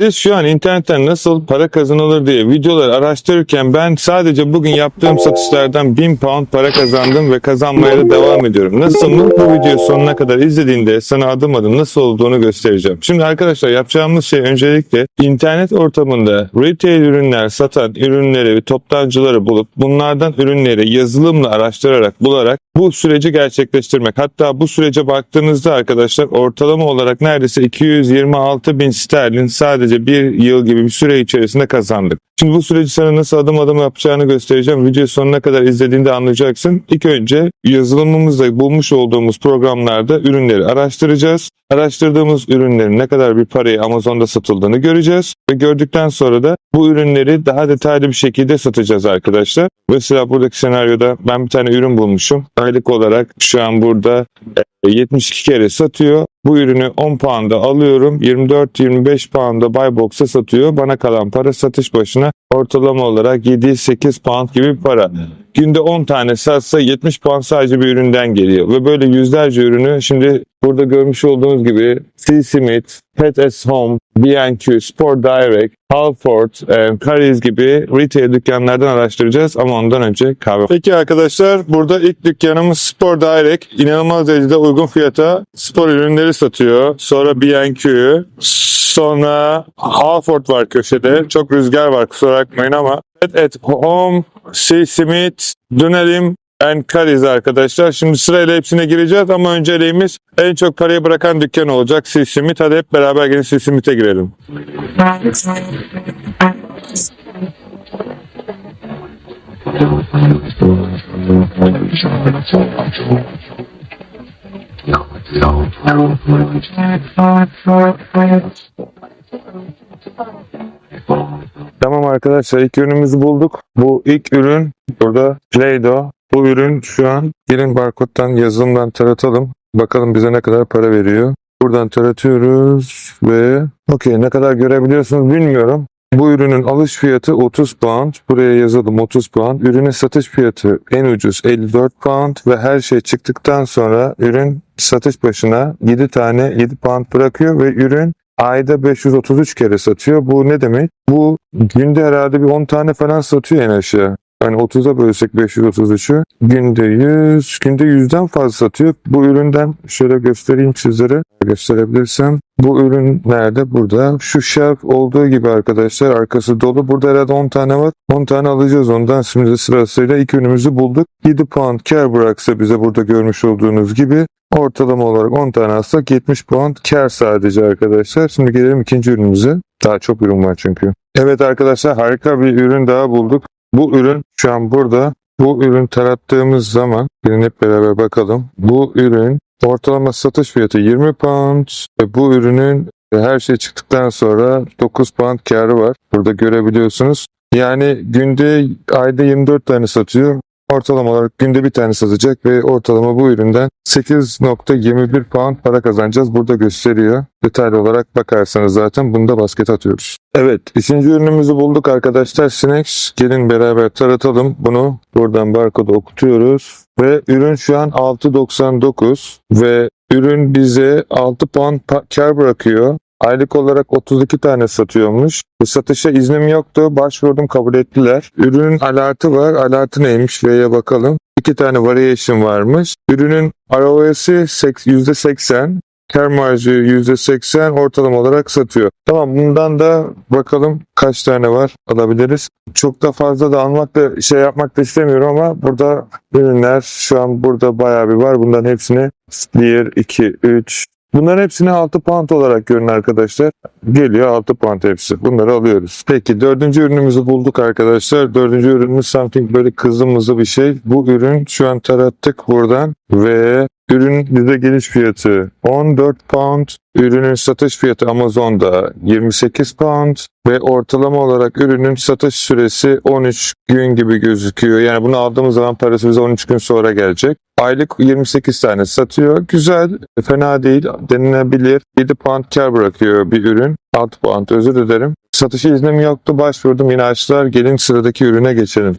Siz şu an internetten nasıl para kazanılır diye videolar araştırırken ben sadece bugün yaptığım satışlardan 1000 pound para kazandım ve kazanmaya da devam ediyorum. Nasıl mı? Bu videoyu sonuna kadar izlediğinde sana adım adım nasıl olduğunu göstereceğim. Şimdi arkadaşlar yapacağımız şey öncelikle internet ortamında retail ürünler satan ürünleri ve toptancıları bulup bunlardan ürünleri yazılımla araştırarak bularak bu süreci gerçekleştirmek. Hatta bu sürece baktığınızda arkadaşlar ortalama olarak neredeyse 226 bin sterlin sadece bir yıl gibi bir süre içerisinde kazandık. Şimdi bu süreci sana nasıl adım adım yapacağını göstereceğim. Video sonuna kadar izlediğinde anlayacaksın. İlk önce yazılımımızda bulmuş olduğumuz programlarda ürünleri araştıracağız. Araştırdığımız ürünlerin ne kadar bir parayı Amazon'da satıldığını göreceğiz. Ve gördükten sonra da bu ürünleri daha detaylı bir şekilde satacağız arkadaşlar. Mesela buradaki senaryoda ben bir tane ürün bulmuşum. Aylık olarak şu an burada e, 72 kere satıyor. Bu ürünü 10 pound'a alıyorum. 24-25 pound'a buy box'a satıyor. Bana kalan para satış başına ortalama olarak 7-8 pound gibi para. Günde 10 tane satsa 70 pound sadece bir üründen geliyor. Ve böyle yüzlerce ürünü şimdi burada görmüş olduğunuz gibi C. Smith, Pet as Home, B&Q, Sport Direct, Halford, e, Currys gibi retail dükkanlardan araştıracağız ama ondan önce kahve. Peki arkadaşlar burada ilk dükkanımız Sport Direct. İnanılmaz derecede uygun fiyata spor ürünleri satıyor. Sonra B&Q, sonra Halford var köşede. Çok rüzgar var kusura bakmayın ama at Home, C. Smith, Dönelim, and arkadaşlar. Şimdi sırayla hepsine gireceğiz ama önceliğimiz en çok parayı bırakan dükkan olacak. C. Smith. Hadi hep beraber gelin C. Smith'e girelim. Tamam arkadaşlar ilk ürünümüzü bulduk. Bu ilk ürün burada Play-Doh. Bu ürün şu an gelin barkodtan yazılımdan taratalım. Bakalım bize ne kadar para veriyor. Buradan taratıyoruz ve okey ne kadar görebiliyorsunuz bilmiyorum. Bu ürünün alış fiyatı 30 pound. Buraya yazalım 30 pound. Ürünün satış fiyatı en ucuz 54 pound ve her şey çıktıktan sonra ürün satış başına 7 tane 7 pound bırakıyor ve ürün ayda 533 kere satıyor. Bu ne demek? Bu günde herhalde bir 10 tane falan satıyor en aşağı. Yani 30'a bölsek 533'ü günde 100, günde 100'den fazla satıyor. Bu üründen şöyle göstereyim sizlere. Gösterebilirsem. Bu ürün nerede? Burada. Şu shelf olduğu gibi arkadaşlar arkası dolu. Burada herhalde 10 tane var. 10 tane alacağız ondan. Şimdi sırasıyla ilk ürünümüzü bulduk. 7 pound kar bıraksa bize burada görmüş olduğunuz gibi ortalama olarak 10 tane alsak 70 pound kar sadece arkadaşlar. Şimdi gelelim ikinci ürünümüze. Daha çok ürün var çünkü. Evet arkadaşlar harika bir ürün daha bulduk. Bu ürün şu an burada. Bu ürün tarattığımız zaman gelin hep beraber bakalım. Bu ürün ortalama satış fiyatı 20 pound ve bu ürünün her şey çıktıktan sonra 9 pound karı var. Burada görebiliyorsunuz. Yani günde ayda 24 tane satıyor. Ortalama olarak günde bir tane satacak ve ortalama bu üründen 8.21 pound para kazanacağız. Burada gösteriyor. Detaylı olarak bakarsanız zaten bunu da basket atıyoruz. Evet, üçüncü ürünümüzü bulduk arkadaşlar. Sinex. Gelin beraber taratalım bunu. Buradan barkodu okutuyoruz. Ve ürün şu an 6.99 ve ürün bize 6 pound pa- kar bırakıyor. Aylık olarak 32 tane satıyormuş. Bu satışa iznim yoktu. Başvurdum kabul ettiler. Ürünün alertı var. Alertı neymiş? V'ye bakalım. İki tane variation varmış. Ürünün ROS'i seks- %80. Kar marjı %80 ortalama olarak satıyor. Tamam bundan da bakalım kaç tane var alabiliriz. Çok da fazla da almak da şey yapmak da istemiyorum ama burada ürünler şu an burada bayağı bir var. Bunların hepsini 1, 2, 3, Bunların hepsini 6 pound olarak görün arkadaşlar. Geliyor 6 pound hepsi. Bunları alıyoruz. Peki dördüncü ürünümüzü bulduk arkadaşlar. Dördüncü ürünümüz something böyle kızımızı bir şey. Bu ürün şu an tarattık buradan ve ürün bize geliş fiyatı 14 pound. Ürünün satış fiyatı Amazon'da 28 pound ve ortalama olarak ürünün satış süresi 13 gün gibi gözüküyor. Yani bunu aldığımız zaman parası bize 13 gün sonra gelecek. Aylık 28 tane satıyor. Güzel, fena değil, denilebilir. 7 pound kar bırakıyor bir ürün. 6 pound özür dilerim. Satışı iznim yoktu. Başvurdum yine açtılar. Gelin sıradaki ürüne geçelim.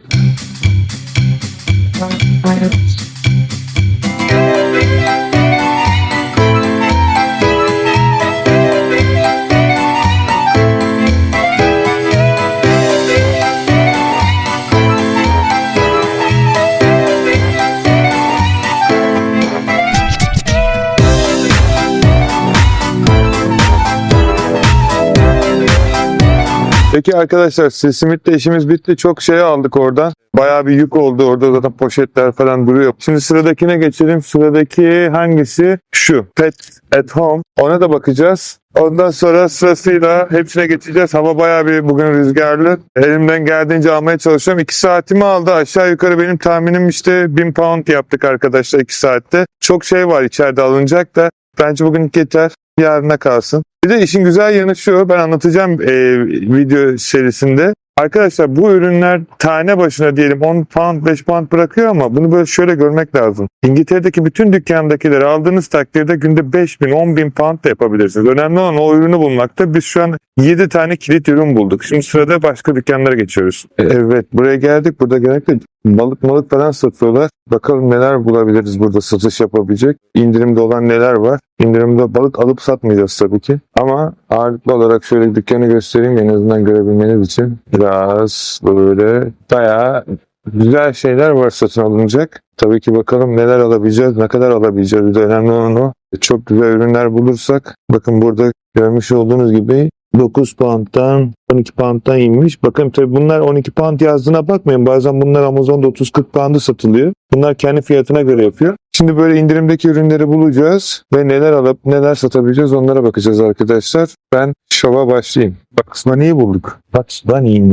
Peki arkadaşlar Simit'te işimiz bitti. Çok şey aldık oradan. Bayağı bir yük oldu. Orada zaten poşetler falan duruyor. Şimdi sıradakine geçelim. Sıradaki hangisi? Şu. Pet at Home. Ona da bakacağız. Ondan sonra sırasıyla hepsine geçeceğiz. Hava bayağı bir bugün rüzgarlı. Elimden geldiğince almaya çalışıyorum. 2 saatimi aldı. Aşağı yukarı benim tahminim işte 1000 pound yaptık arkadaşlar 2 saatte. Çok şey var içeride alınacak da. Bence bugün yeter. Yarına kalsın. Bir de işin güzel yanı şu. Ben anlatacağım e, video serisinde. Arkadaşlar bu ürünler tane başına diyelim 10 pound 5 pound bırakıyor ama bunu böyle şöyle görmek lazım. İngiltere'deki bütün dükkandakileri aldığınız takdirde günde 5 bin 10 bin pound da yapabilirsiniz. Önemli olan o ürünü bulmakta. Biz şu an 7 tane kilit ürün bulduk. Şimdi sırada başka dükkanlara geçiyoruz. Evet buraya geldik. Burada genellikle balık malık falan satıyorlar. Bakalım neler bulabiliriz burada satış yapabilecek. İndirimde olan neler var. İndirimde balık alıp satmayacağız tabii ki. Ama ağırlıklı olarak şöyle dükkanı göstereyim en azından görebilmeniz için. Biraz böyle bayağı güzel şeyler var satın alınacak. Tabii ki bakalım neler alabileceğiz, ne kadar alabileceğiz. Bir de önemli olan. Çok güzel ürünler bulursak. Bakın burada görmüş olduğunuz gibi 9 pound'dan 12 pound'dan inmiş. Bakın tabii bunlar 12 pound yazdığına bakmayın. Bazen bunlar Amazon'da 30-40 pound'a satılıyor. Bunlar kendi fiyatına göre yapıyor. Şimdi böyle indirimdeki ürünleri bulacağız ve neler alıp neler satabileceğiz onlara bakacağız arkadaşlar. Ben şova başlayayım. Bugs Bunny'yi bulduk. Bugs Bunny.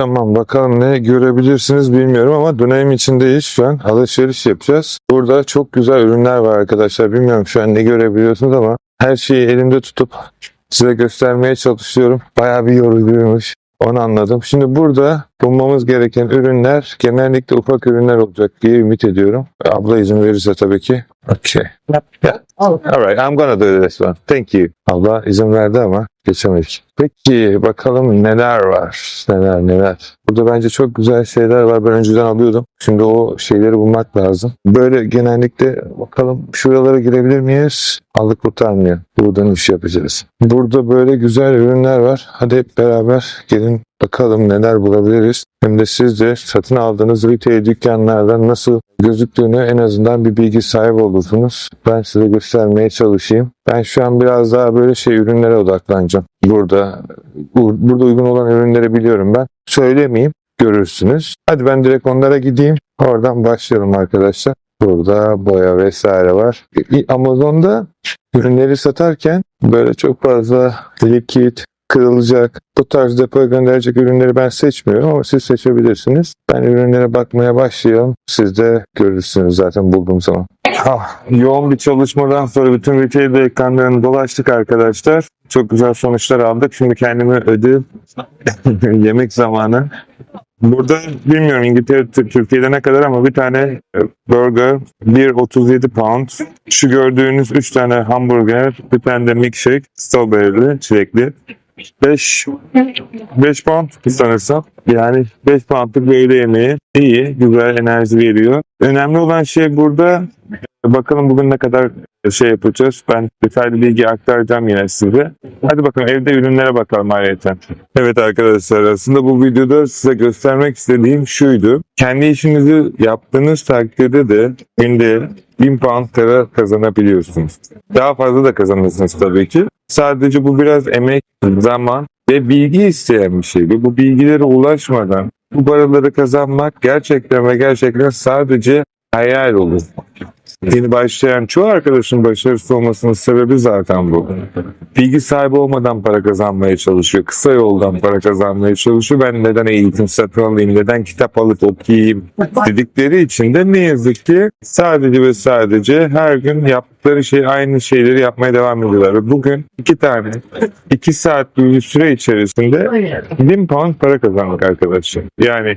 Tamam bakalım ne görebilirsiniz bilmiyorum ama dönem içindeyiz şu an. Alışveriş yapacağız. Burada çok güzel ürünler var arkadaşlar. Bilmiyorum şu an ne görebiliyorsunuz ama her şeyi elimde tutup size göstermeye çalışıyorum. Bayağı bir yorucuymuş. Onu anladım. Şimdi burada bulmamız gereken ürünler genellikle ufak ürünler olacak diye ümit ediyorum. Abla izin verirse tabii ki. Okay. Yeah. Alright, I'm gonna do this one. Thank you. Allah izin verdi ama geçemedik. Peki bakalım neler var. Neler neler. Burada bence çok güzel şeyler var. Ben önceden alıyordum. Şimdi o şeyleri bulmak lazım. Böyle genellikle bakalım şuralara girebilir miyiz? Aldık kurtarmıyor. Buradan iş yapacağız. Burada böyle güzel ürünler var. Hadi hep beraber gelin bakalım neler bulabiliriz. Hem de siz de satın aldığınız retail dükkanlardan nasıl gözüktüğünü en azından bir bilgi sahibi olursunuz. Ben size göstermeye çalışayım. Ben şu an biraz daha böyle şey ürünlere odaklanacağım. Burada bu- burada uygun olan ürünleri biliyorum ben. Söylemeyeyim görürsünüz. Hadi ben direkt onlara gideyim. Oradan başlayalım arkadaşlar. Burada boya vesaire var. Amazon'da ürünleri satarken böyle çok fazla likit, kırılacak, bu tarz depoya gönderecek ürünleri ben seçmiyorum ama siz seçebilirsiniz. Ben ürünlere bakmaya başlayalım. Siz de görürsünüz zaten bulduğum zaman. Yoğun bir çalışmadan sonra bütün retail ekranlarını dolaştık arkadaşlar. Çok güzel sonuçlar aldık. Şimdi kendimi ödül yemek zamanı. Burada bilmiyorum İngiltere, Türkiye'de ne kadar ama bir tane e, burger 1.37 pound. Şu gördüğünüz 3 tane hamburger, bir tane de milkshake, strawberry'li, çilekli. 5 5 pound sanırsam. Yani 5 poundlık bir öğle yemeği iyi, güzel enerji veriyor. Önemli olan şey burada bakalım bugün ne kadar şey yapacağız. Ben detaylı bilgi aktaracağım yine size. Hadi bakalım evde ürünlere bakalım ayrıca. Evet arkadaşlar aslında bu videoda size göstermek istediğim şuydu. Kendi işinizi yaptığınız takdirde de günde 1000 pound para kazanabiliyorsunuz. Daha fazla da kazanırsınız tabii ki. Sadece bu biraz emek, zaman ve bilgi isteyen bir şey. Ve bu bilgilere ulaşmadan bu paraları kazanmak gerçekten ve gerçekten sadece hayal olur. Yeni başlayan çoğu arkadaşın başarısız olmasının sebebi zaten bu. Bilgi sahibi olmadan para kazanmaya çalışıyor. Kısa yoldan para kazanmaya çalışıyor. Ben neden eğitim satın alayım, neden kitap alıp okuyayım dedikleri için de ne yazık ki sadece ve sadece her gün yaptıkları şey aynı şeyleri yapmaya devam ediyorlar. Ve bugün iki tane, iki saat bir süre içerisinde 1000 pound para kazandık arkadaşlar. Yani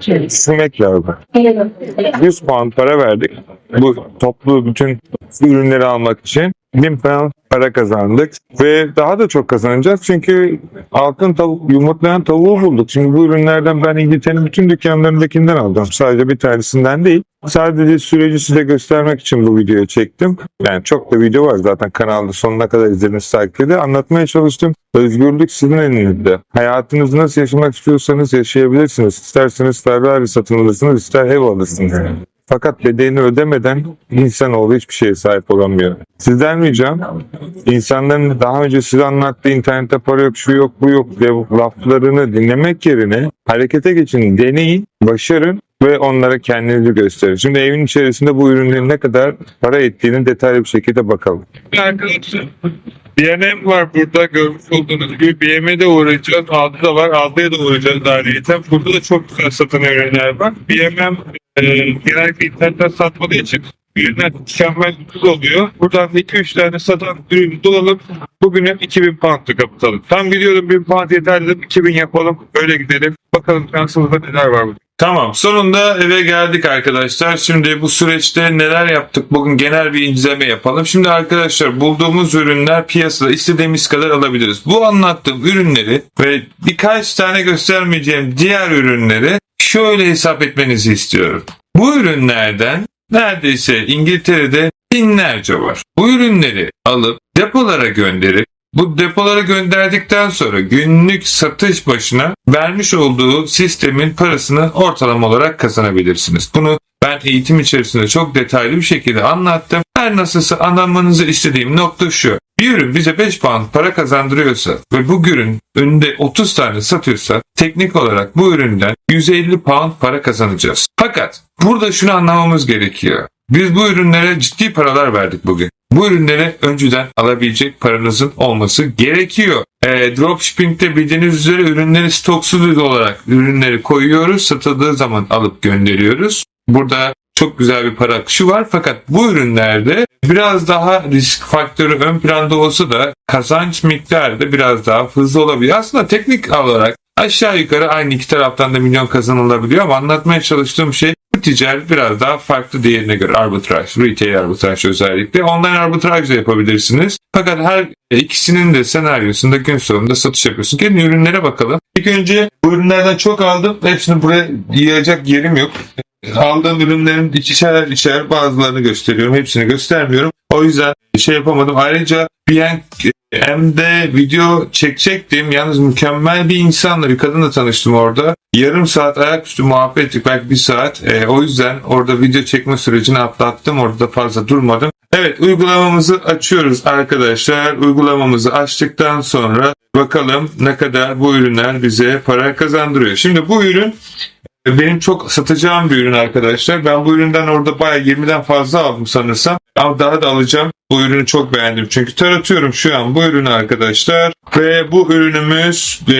düşünmek lazım. 100 pound para verdik. Bu toplu bütün ürünleri almak için. 1000 pound para kazandık ve daha da çok kazanacağız çünkü altın tavuk, yumurtlayan tavuğu bulduk. Şimdi bu ürünlerden ben İngiltere'nin bütün dükkanlarındakinden aldım. Sadece bir tanesinden değil. Sadece süreci size göstermek için bu videoyu çektim. Yani çok da video var zaten kanalda sonuna kadar izlediğiniz takdirde anlatmaya çalıştım. Özgürlük sizin elinizde. Hayatınızı nasıl yaşamak istiyorsanız yaşayabilirsiniz. İsterseniz Ferrari satın alırsınız, ister ev alırsınız. Fakat bedelini ödemeden insanoğlu hiçbir şeye sahip olamıyor. Sizden ricam insanların daha önce size anlattığı internette para yok, şu yok, bu yok diye laflarını dinlemek yerine harekete geçin, deneyin, başarın ve onlara kendinizi gösterin. Şimdi evin içerisinde bu ürünlerin ne kadar para ettiğini detaylı bir şekilde bakalım. Arkadaşlar BM var burada görmüş olduğunuz gibi BM'e de uğrayacağız. Aldı da var. Aldıya da uğrayacağız ayrıyeten. Burada da çok güzel satan ürünler var. BM'm e, genellikle internetten satmadığı için ürünler mükemmel ucuz oluyor. Buradan 2-3 tane satan ürünü dolalım. Bugün hep 2000 pound'ı kapatalım. Tam gidiyorum 1000 pound yeterli dedim. 2000 yapalım. Öyle gidelim. Bakalım şansımızda neler var burada. Tamam sonunda eve geldik arkadaşlar. Şimdi bu süreçte neler yaptık bugün genel bir inceleme yapalım. Şimdi arkadaşlar bulduğumuz ürünler piyasada istediğimiz kadar alabiliriz. Bu anlattığım ürünleri ve birkaç tane göstermeyeceğim diğer ürünleri şöyle hesap etmenizi istiyorum. Bu ürünlerden neredeyse İngiltere'de binlerce var. Bu ürünleri alıp depolara gönderip bu depolara gönderdikten sonra günlük satış başına vermiş olduğu sistemin parasını ortalama olarak kazanabilirsiniz. Bunu ben eğitim içerisinde çok detaylı bir şekilde anlattım. Her nasılsa anlamanızı istediğim nokta şu. Bir ürün bize 5 pound para kazandırıyorsa ve bu ürün önünde 30 tane satıyorsa teknik olarak bu üründen 150 pound para kazanacağız. Fakat burada şunu anlamamız gerekiyor. Biz bu ürünlere ciddi paralar verdik bugün. Bu ürünleri önceden alabilecek paranızın olması gerekiyor. E, dropshipping'de bildiğiniz üzere ürünleri stoksuz olarak ürünleri koyuyoruz. Satıldığı zaman alıp gönderiyoruz. Burada çok güzel bir para akışı var fakat bu ürünlerde biraz daha risk faktörü ön planda olsa da kazanç miktarı da biraz daha hızlı olabilir. Aslında teknik olarak aşağı yukarı aynı iki taraftan da milyon kazanılabiliyor ama anlatmaya çalıştığım şey bu ticaret biraz daha farklı diğerine göre arbitraj, retail arbitraj özellikle. Online arbitraj da yapabilirsiniz. Fakat her ikisinin de senaryosunda gün sonunda satış yapıyorsun. Gelin ürünlere bakalım. İlk önce bu ürünlerden çok aldım. Hepsini buraya yiyecek yerim yok. Aldığım ürünlerin ikişer içer bazılarını gösteriyorum. Hepsini göstermiyorum. O yüzden şey yapamadım. Ayrıca BNM'de video çekecektim. Yalnız mükemmel bir insanla bir kadınla tanıştım orada. Yarım saat ayaküstü muhabbet ettik. Belki bir saat. E, o yüzden orada video çekme sürecini atlattım. Orada da fazla durmadım. Evet uygulamamızı açıyoruz arkadaşlar. Uygulamamızı açtıktan sonra bakalım ne kadar bu ürünler bize para kazandırıyor. Şimdi bu ürün benim çok satacağım bir ürün arkadaşlar. Ben bu üründen orada bayağı 20'den fazla aldım sanırsam. Ama daha da alacağım. Bu ürünü çok beğendim. Çünkü taratıyorum şu an bu ürünü arkadaşlar. Ve bu ürünümüz e,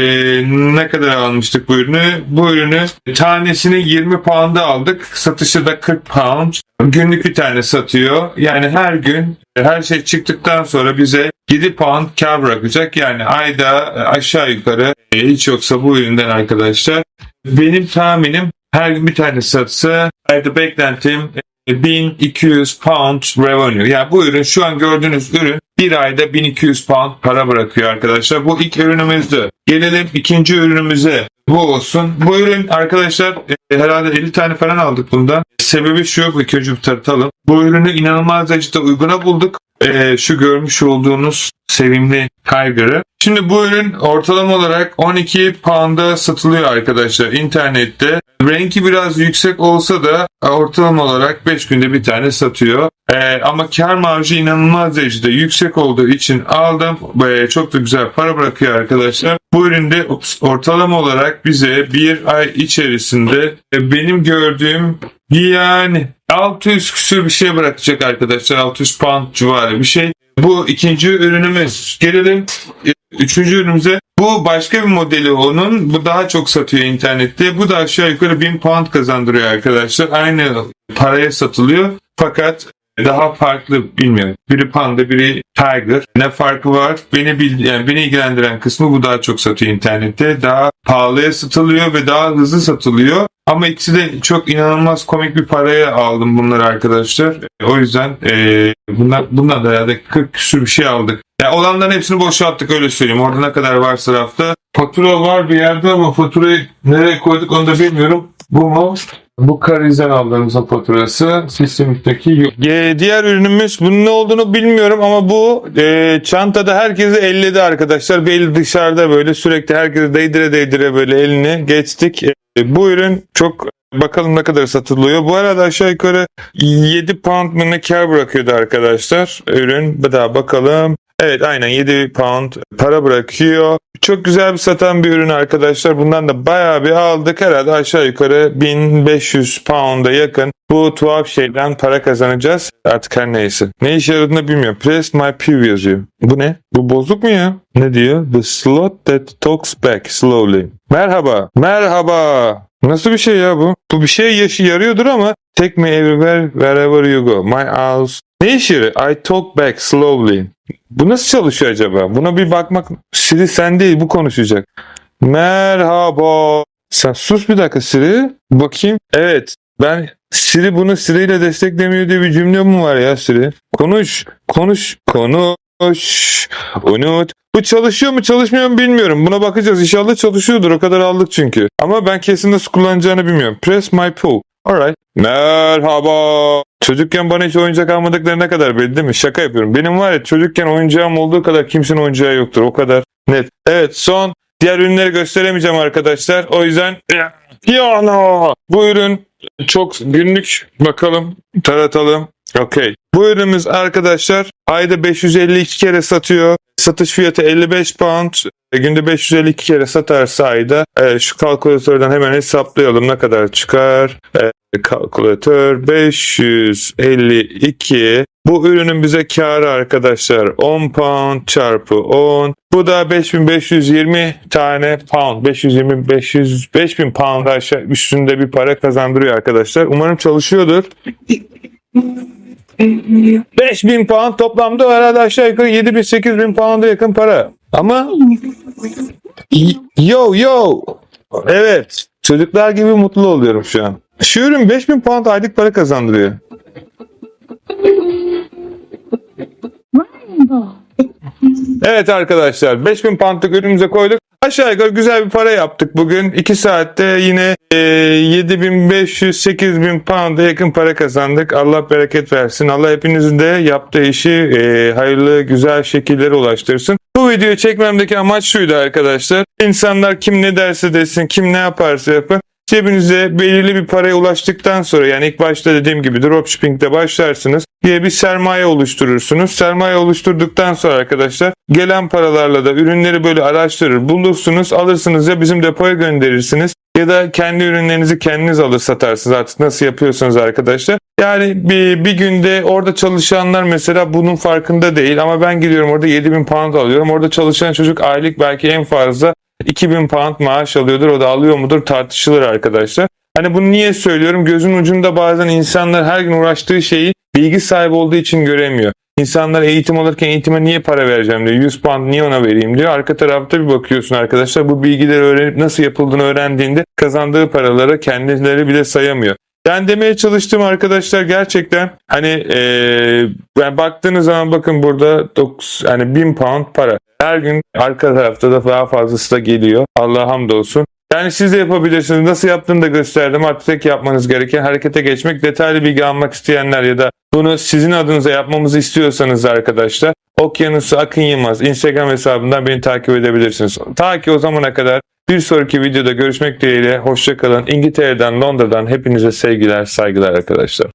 ne kadar almıştık bu ürünü? Bu ürünü tanesini 20 pound'a aldık. Satışı da 40 pound. Günlük bir tane satıyor. Yani her gün her şey çıktıktan sonra bize 7 pound kar bırakacak. Yani ayda aşağı yukarı e, hiç yoksa bu üründen arkadaşlar benim tahminim her gün bir tane satsa ayda beklentim e, 1200 pound revenue. Yani bu ürün şu an gördüğünüz ürün bir ayda 1200 pound para bırakıyor arkadaşlar. Bu ilk ürünümüzdü. Gelelim ikinci ürünümüze. Bu olsun. Bu ürün arkadaşlar e, herhalde 50 tane falan aldık bundan. Sebebi şu ilk önce tartalım. Bu ürünü inanılmaz derecede uyguna bulduk. E, şu görmüş olduğunuz sevimli Tiger'ı. Şimdi bu ürün ortalama olarak 12 pound'a satılıyor arkadaşlar internette. Renki biraz yüksek olsa da ortalama olarak 5 günde bir tane satıyor. Ee, ama kar marjı inanılmaz derecede yüksek olduğu için aldım. Ee, çok da güzel para bırakıyor arkadaşlar. Bu üründe ortalama olarak bize bir ay içerisinde e, benim gördüğüm yani 600 küsür bir şey bırakacak arkadaşlar. 600 pound civarı bir şey. Bu ikinci ürünümüz. Gelelim e, üçüncü ürünümüze. Bu başka bir modeli onun. Bu daha çok satıyor internette. Bu da aşağı yukarı 1000 pound kazandırıyor arkadaşlar. Aynı paraya satılıyor. Fakat daha farklı bilmiyorum. Biri panda, biri tiger. Ne farkı var? Beni bil, yani beni ilgilendiren kısmı bu daha çok satıyor internette. Daha pahalıya satılıyor ve daha hızlı satılıyor. Ama ikisi de çok inanılmaz komik bir paraya aldım bunları arkadaşlar. O yüzden e, bunlar, bunlar da herhalde 40 küsür bir şey aldık. Ya olanların hepsini boşalttık öyle söyleyeyim. Orada ne kadar varsa rafta. Fatura var bir yerde ama faturayı nereye koyduk onu da bilmiyorum. Bu mu? Bu Kariz'den aldığımızın faturası. Sistemdeki yok. Ee, diğer ürünümüz bunun ne olduğunu bilmiyorum ama bu e, çantada herkesi elledi arkadaşlar. Bir dışarıda böyle sürekli herkese değdire değdire böyle elini geçtik. E, bu ürün çok bakalım ne kadar satılıyor. Bu arada aşağı yukarı 7 pound mı ne kar bırakıyordu arkadaşlar. Ürün bir daha bakalım. Evet aynen 7 pound para bırakıyor. Çok güzel bir satan bir ürün arkadaşlar. Bundan da bayağı bir aldık. Herhalde aşağı yukarı 1500 pound'a yakın bu tuhaf şeyden para kazanacağız. Artık her neyse. Ne işe yaradığını bilmiyorum. Press my pew yazıyor. Bu ne? Bu bozuk mu ya? Ne diyor? The slot that talks back slowly. Merhaba. Merhaba. Nasıl bir şey ya bu? Bu bir şey yaşı yarıyordur ama take me everywhere wherever you go. My house. Ne iş yeri? I talk back slowly. Bu nasıl çalışıyor acaba? Buna bir bakmak. Siri sen değil bu konuşacak. Merhaba. Sen sus bir dakika Siri. Bakayım. Evet. Ben Siri bunu Siri ile desteklemiyor diye bir cümle mi var ya Siri? Konuş. Konuş. Konuş. Unut. Bu çalışıyor mu çalışmıyor mu bilmiyorum. Buna bakacağız. İnşallah çalışıyordur. O kadar aldık çünkü. Ama ben kesin nasıl kullanacağını bilmiyorum. Press my pull. Alright. Merhaba. Çocukken bana hiç oyuncak almadıkları ne kadar belli değil mi? Şaka yapıyorum. Benim var ya çocukken oyuncağım olduğu kadar kimsenin oyuncağı yoktur. O kadar net. Evet son diğer ürünleri gösteremeyeceğim arkadaşlar. O yüzden piyano. Bu ürün çok günlük. Bakalım taratalım. Okey. Bu ürünümüz arkadaşlar ayda 552 kere satıyor. Satış fiyatı 55 pound. E, Günde 552 kere satarsa ayda e, şu kalkülatörden hemen hesaplayalım ne kadar çıkar. E, kalkülatör 552 bu ürünün bize karı arkadaşlar 10 pound çarpı 10 bu da 5520 tane pound 520 500 5000 pound aşağı üstünde bir para kazandırıyor arkadaşlar. Umarım çalışıyordur. 5000 pound toplamda herhalde aşağı yukarı 7000 8000 pound'a yakın para. Ama yo yo evet çocuklar gibi mutlu oluyorum şu an. Şu ürün 5000 pound aylık para kazandırıyor. Evet arkadaşlar 5000 poundlık ürünümüze koyduk. Aşağı yukarı güzel bir para yaptık bugün. 2 saatte yine e, 7500-8000 pound'a yakın para kazandık. Allah bereket versin. Allah hepinizin de yaptığı işi e, hayırlı güzel şekillere ulaştırsın. Bu videoyu çekmemdeki amaç şuydu arkadaşlar. İnsanlar kim ne derse desin, kim ne yaparsa yapın. Cebinize belirli bir paraya ulaştıktan sonra yani ilk başta dediğim gibi dropshipping'de başlarsınız diye bir sermaye oluşturursunuz. Sermaye oluşturduktan sonra arkadaşlar gelen paralarla da ürünleri böyle araştırır bulursunuz alırsınız ya bizim depoya gönderirsiniz ya da kendi ürünlerinizi kendiniz alır satarsınız artık nasıl yapıyorsunuz arkadaşlar. Yani bir, bir günde orada çalışanlar mesela bunun farkında değil ama ben gidiyorum orada 7000 pound alıyorum. Orada çalışan çocuk aylık belki en fazla 2000 pound maaş alıyordur. O da alıyor mudur tartışılır arkadaşlar. Hani bunu niye söylüyorum? Gözün ucunda bazen insanlar her gün uğraştığı şeyi bilgi sahibi olduğu için göremiyor. İnsanlar eğitim alırken eğitime niye para vereceğim diyor. 100 pound niye ona vereyim diyor. Arka tarafta bir bakıyorsun arkadaşlar. Bu bilgileri öğrenip nasıl yapıldığını öğrendiğinde kazandığı paraları kendileri bile sayamıyor. Ben demeye çalıştığım arkadaşlar gerçekten hani eee yani baktığınız zaman bakın burada 9 hani 1000 pound para. Her gün arka tarafta da daha fazlası da geliyor. Allah'a hamdolsun. Yani siz de yapabilirsiniz. Nasıl yaptığını da gösterdim. Artık tek yapmanız gereken harekete geçmek. Detaylı bilgi almak isteyenler ya da bunu sizin adınıza yapmamızı istiyorsanız da arkadaşlar Okyanusu Akın Yılmaz Instagram hesabından beni takip edebilirsiniz. Ta ki o zamana kadar bir sonraki videoda görüşmek dileğiyle. Hoşçakalın. İngiltere'den, Londra'dan hepinize sevgiler, saygılar arkadaşlar.